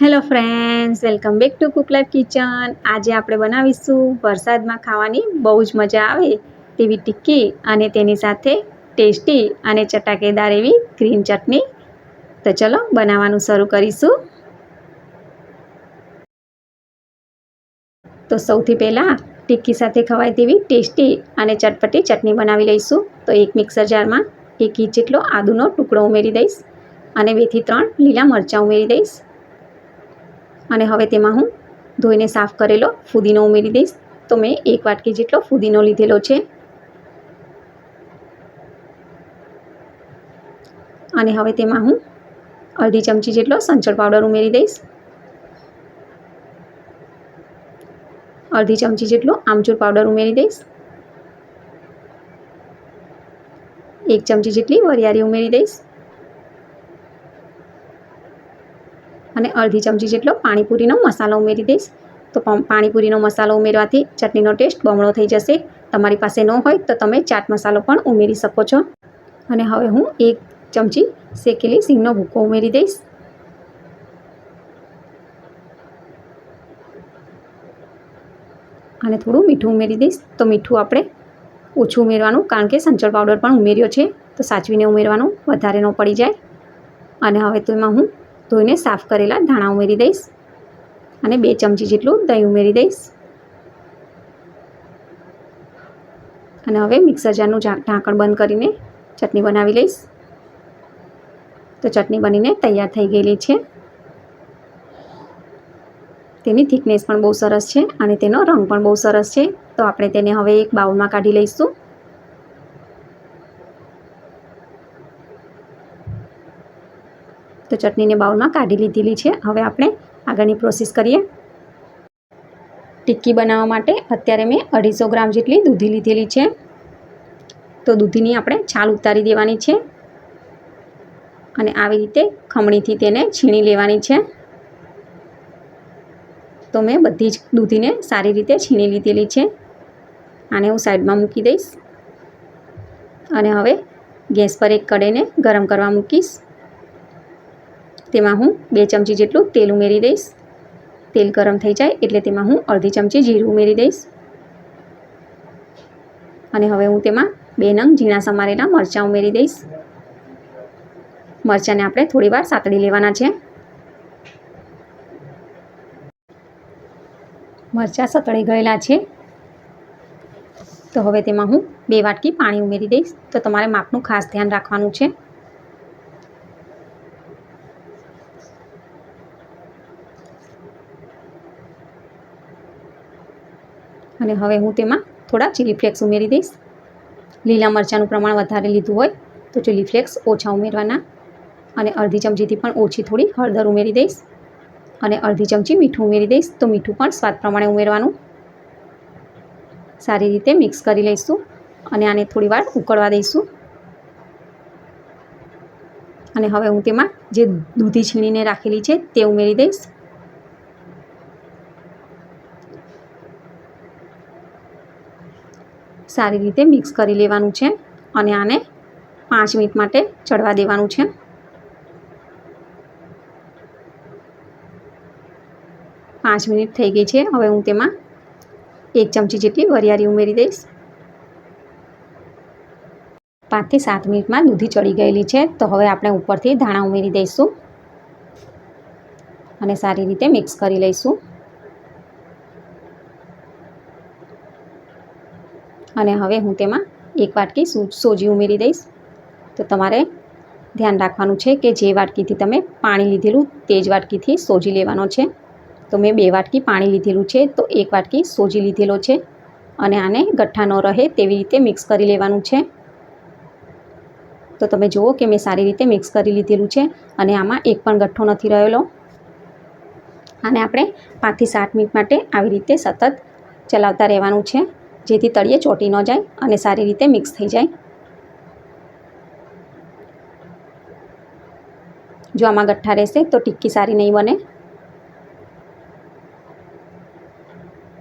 Hello friends welcome back to Cook Life Kitchen આજે આપણે બનાવીશું વરસાદમાં ખાવાની બહુ જ મજા આવે તેવી ટિક્કી અને તેની સાથે ટેસ્ટી અને ચટાકેદાર એવી ગ્રીન ચટણી. તો ચલો બનાવવાનું શરૂ કરીશું. તો સૌથી પહેલાં ટિક્કી સાથે ખવાય તેવી ટેસ્ટી અને ચટપટી ચટણી બનાવી લઈશું. તો એક મિક્સર જારમાં એક ઇંચ જેટલો આદુનો ટુકડો ઉમેરી દઈશ અને બેથી ત્રણ લીલા મરચાં ઉમેરી દઈશ. અને હવે તેમાં હું ધોઈને સાફ કરેલો ફુદીનો ઉમેરી દઈશ. તો મેં એક વાટકી જેટલો ફુદીનો લીધેલો છે. અને હવે તેમાં હું અડધી ચમચી જેટલો સંચળ પાવડર ઉમેરી દઈશ. અડધી ચમચી જેટલો આમચૂર પાવડર ઉમેરી દઈશ. એક ચમચી જેટલી વરિયાળી ઉમેરી દઈશ. અડધી ચમચી જેટલો પાણીપુરીનો મસાલો ઉમેરી દઈશ. તો પાણીપુરીનો મસાલો ઉમેરવાથી ચટણીનો ટેસ્ટ બમણો થઈ જશે. તમારી પાસે ન હોય તો તમે ચાટ મસાલો પણ ઉમેરી શકો છો. અને હવે હું એક ચમચી શેકેલી સિંગનો ભૂકો ઉમેરી દઈશ. અને થોડું મીઠું ઉમેરી દઈશ. તો મીઠું આપણે ઓછું ઉમેરવાનું, કારણ કે સંચળ પાવડર પણ ઉમેર્યો છે. તો સાચવીને ઉમેરવાનું વધારે ન પડી જાય. અને હવે તો એમાં હું ધોઈને સાફ કરેલા ધાણા ઉમેરી દઈશ અને બે ચમચી જેટલું દહીં ઉમેરી દઈશ. અને હવે મિક્સર જારનું ઢાંકણ બંધ કરીને ચટણી બનાવી લઈશ. તો ચટણી બનીને તૈયાર થઈ ગયેલી છે. તેની થિકનેસ પણ બહુ સરસ છે અને તેનો રંગ પણ બહુ સરસ છે. તો આપણે તેને હવે એક બાઉલમાં કાઢી લઈશું. તો ચટણીને બાઉલમાં કાઢી લીધેલી છે. હવે આપણે આગળની પ્રોસેસ કરીએ. ટિક્કી બનાવવા માટે અત્યારે મેં અઢીસો ગ્રામ જેટલી દૂધી લીધેલી છે. તો દૂધીની આપણે છાલ ઉતારી દેવાની છે અને આવી રીતે ખમણીથી તેને છીણી લેવાની છે. તો મેં બધી જ દૂધીને સારી રીતે છીણી લીધેલી છે. આને હું સાઈડમાં મૂકી દઈશ. અને હવે ગેસ પર એક કડેને ગરમ કરવા મૂકીશ. તેમાં હું બે ચમચી જેટલું તેલ ઉમેરી દઈશ. તેલ ગરમ થઈ જાય એટલે તેમાં હું અડધી ચમચી જીરું ઉમેરી દઈશ. અને હવે હું તેમાં બે નંગ ઝીણા સમારેલા મરચાં ઉમેરી દઈશ. મરચાંને આપણે થોડીવાર સાતળી લેવાના છે. મરચાં સતળી ગયેલા છે. તો હવે તેમાં હું બે વાટકી પાણી ઉમેરી દઈશ. તો તમારે માપનું ખાસ ધ્યાન રાખવાનું છે. અને હવે હું તેમાં થોડા ચીલી ફ્લેક્સ ઉમેરી દઈશ. લીલા મરચાંનું પ્રમાણ વધારે લીધું હોય તો ચીલી ફ્લેક્સ ઓછા ઉમેરવાના અને અડધી ચમચીથી પણ ઓછી થોડી હળદર ઉમેરી દઈશ અને અડધી ચમચી મીઠું ઉમેરી દઈશ તો મીઠું પણ સ્વાદ પ્રમાણે ઉમેરવાનું. સારી રીતે મિક્સ કરી લઈશું અને આને થોડી વાર ઉકળવા દઈશું. અને હવે હું તેમાં જે દૂધી છીણીને રાખેલી છે તે ઉમેરી દઈશ. સારી રીતે મિક્સ કરી લેવાનું છે અને આને પાંચ મિનિટ માટે ચડવા દેવાનું છે. પાંચ મિનિટ થઈ ગઈ છે. હવે હું તેમાં એક ચમચી જેટલી વરિયાળી ઉમેરી દઈશ. પાંચથી સાત મિનિટમાં દૂધી ચડી ગયેલી છે. તો હવે આપણે ઉપરથી ધાણા ઉમેરી દઈશું અને સારી રીતે મિક્સ કરી લઈશું. અને હવે હું તેમાં એક વાટકી સોજી ઉમેરી દઈશ. તો તમારે ધ્યાન રાખવાનું છે કે જે વાટકીથી તમે પાણી લીધેલું તે જ વાટકીથી સોજી લેવાનો છે. તો મેં બે વાટકી પાણી લીધેલું છે તો એક વાટકી સોજી લીધેલો છે અને આને ગઠ્ઠા ન રહે તેવી રીતે મિક્સ કરી લેવાનું છે. તો તમે જુઓ કે મેં સારી રીતે મિક્સ કરી લીધેલું છે અને આમાં એક પણ ગઠ્ઠો નથી રહેલો. આને આપણે પાંચથી સાત મિનિટ માટે આવી રીતે સતત ચલાવતા રહેવાનું છે. જેથી તળિયે ચોંટી ન જાય અને સારી રીતે મિક્સ થઈ જાય. જો આમાં ગઠ્ઠા રહેશે તો ટિક્કી સારી નહીં બને.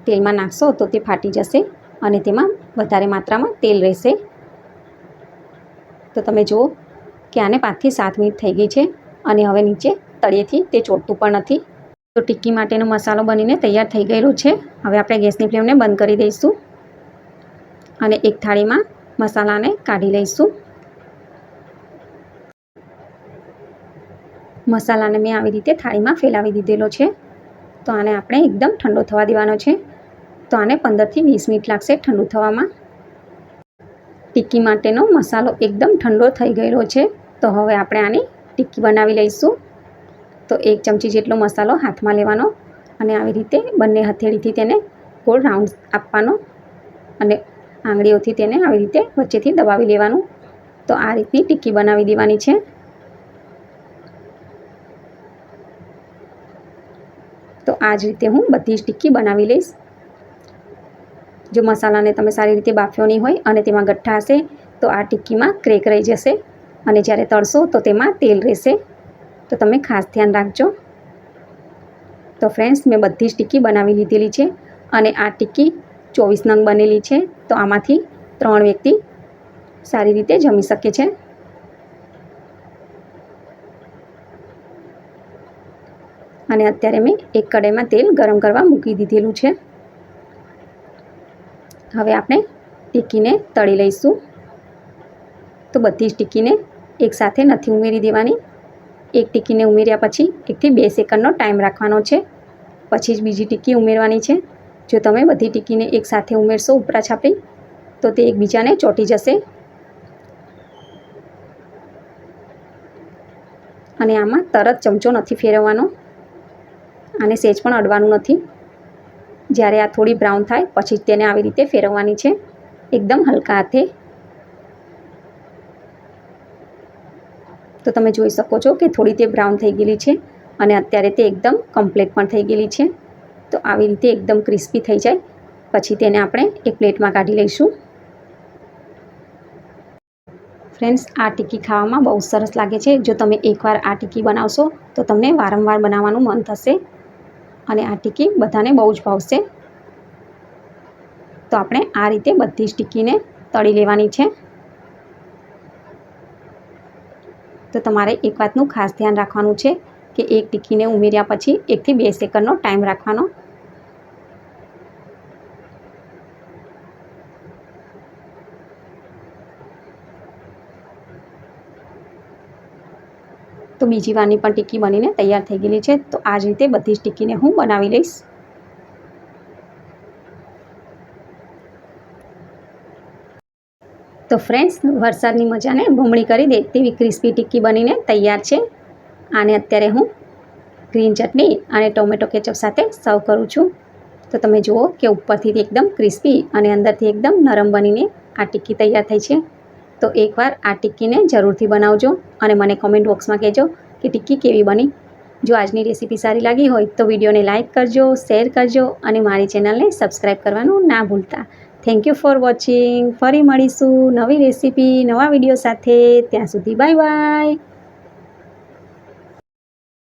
તેલમાં નાખશો તો તે ફાટી જશે અને તેમાં વધારે માત્રામાં તેલ રહેશે. તો તમે જુઓ કે આને પાંચથી સાત મિનિટ થઈ ગઈ છે અને હવે નીચે તળિયેથી તે ચોટતું પણ નથી. તો ટિક્કી માટેનો મસાલો બનીને તૈયાર થઈ ગયેલો છે. હવે આપણે ગેસની ફ્લેમને બંધ કરી દઈશું. અને એક થાળીમાં મસાલાને કાઢી લઈશું. મસાલાને મેં આવી રીતે થાળીમાં ફેલાવી દીધેલો છે. તો આને આપણે એકદમ ઠંડો થવા દેવાનો છે. તો આને પંદરથી વીસ મિનિટ લાગશે ઠંડુ થવામાં. ટિક્કી માટેનો મસાલો એકદમ ઠંડો થઈ ગયેલો છે. તો હવે આપણે આની ટિક્કી બનાવી લઈશું. તો એક ચમચી જેટલો મસાલો હાથમાં લેવાનો અને આવી રીતે બંને હથેળીથી તેને ગોળ રાઉન્ડ આપવાનો અને આંગળીઓથી તેને આવી રીતે વચ્ચેથી દબાવી લેવાનું. તો આ રીતની ટિક્કી બનાવી દેવાની છે. તો આ જ રીતે હું બધી જ ટિક્કી બનાવી લઈશ. જો મસાલાને તમે સારી રીતે બાફ્યો નહીં હોય અને તેમાં ગઠ્ઠા હશે, તો આ ટિક્કીમાં ક્રેક રહી જશે. અને જ્યારે તળશો, તો તેમાં તેલ રહેશે. તો તમે ખાસ ધ્યાન રાખજો. તો ફ્રેન્ડ્સ, મેં બધી જ ટિક્કી બનાવી લીધેલી છે. અને આ ટિક્કી ચોવીસ નંગ બનેલી છે, તો આમાંથી ત્રણ વ્યક્તિ સારી રીતે જમી શકે છે. અને અત્યારે મેં એક કડાઈમાં તેલ ગરમ કરવા મૂકી દીધેલું છે. હવે આપણે ટીકીને તળી લઈશું. તો બધી જ ટીકીને એકસાથે નથી ઉમેરી દેવાની. એક ટીકીને ઉમેર્યા પછી એકથી બે સેકન્ડનો ટાઈમ રાખવાનો છે. પછી જ બીજી ટીકી ઉમેરવાની છે. જો તમે બધી ટીકીને એકસાથે ઉમેરશો ઉપરા છાપી તો તે એકબીજાને ચોંટી જશે. અને આમાં તરત ચમચો નથી ફેરવવાનો આને સેજ પણ અડવાનું નથી. જ્યારે આ થોડી બ્રાઉન થાય, પછી તેને આવી રીતે ફેરવવાની છે. એકદમ હલકા હાથે. તો તમે જોઈ શકો છો કે થોડી તે બ્રાઉન થઈ ગયેલી છે અને અત્યારે તે એકદમ કમ્પ્લીટ પણ થઈ ગયેલી છે. તો આવી રીતે એકદમ ક્રિસ્પી થઈ જાય. પછી તેને આપણે એક પ્લેટમાં કાઢી લઈશું. ફ્રેન્ડ્સ, આ ટીકી ખાવામાં બહુ સરસ લાગે છે. જો તમે એકવાર આ ટીકી બનાવશો, તો તમને વારંવાર બનાવવાનું મન થશે અને આ ટીકી બધાને બહુ જ ભાવશે. તો આપણે આ રીતે બધી જ ટીકીને તળી લેવાની છે. તો તમારે એક વાતનું ખાસ ધ્યાન રાખવાનું છે. કે એક ટીકીને ઉમેર્યા પછી એકથી બે સેકન્ડનો ટાઈમ રાખવાનો. તો બીજી વારની પણ ટિક્કી બનીને તૈયાર થઈ ગયેલી છે. તો આ જ રીતે બધી જ ટિક્કીને હું બનાવી લઈશ. તો ફ્રેન્ડ્સ વરસાદની મજાને બમણી કરી દે તેવી ક્રિસ્પી ટિક્કી બનીને તૈયાર છે. આને અત્યારે હું ગ્રીન ચટણી અને ટોમેટો કેચઅપ સાથે સર્વ કરું છું. તો તમે જુઓ કે ઉપરથી એકદમ ક્રિસ્પી અને અંદરથી એકદમ નરમ બનીને આ ટિક્કી તૈયાર થઈ છે. તો એકવાર આ ટિક્કીને જરૂરથી બનાવજો અને મને કોમેન્ટ બોક્સમાં કહેજો કે ટિક્કી કેવી બની. જો આજની રેસીપી સારી લાગી હોય તો વિડીયોને લાઇક કરજો શેર કરજો અને મારી ચેનલને સબસ્ક્રાઈબ કરવાનું ના ભૂલતા. થેન્ક યુ ફોર વોચિંગ ફરી મળીશું નવી રેસીપી, નવા વીડિયો સાથે. ત્યાં સુધી બાય બાય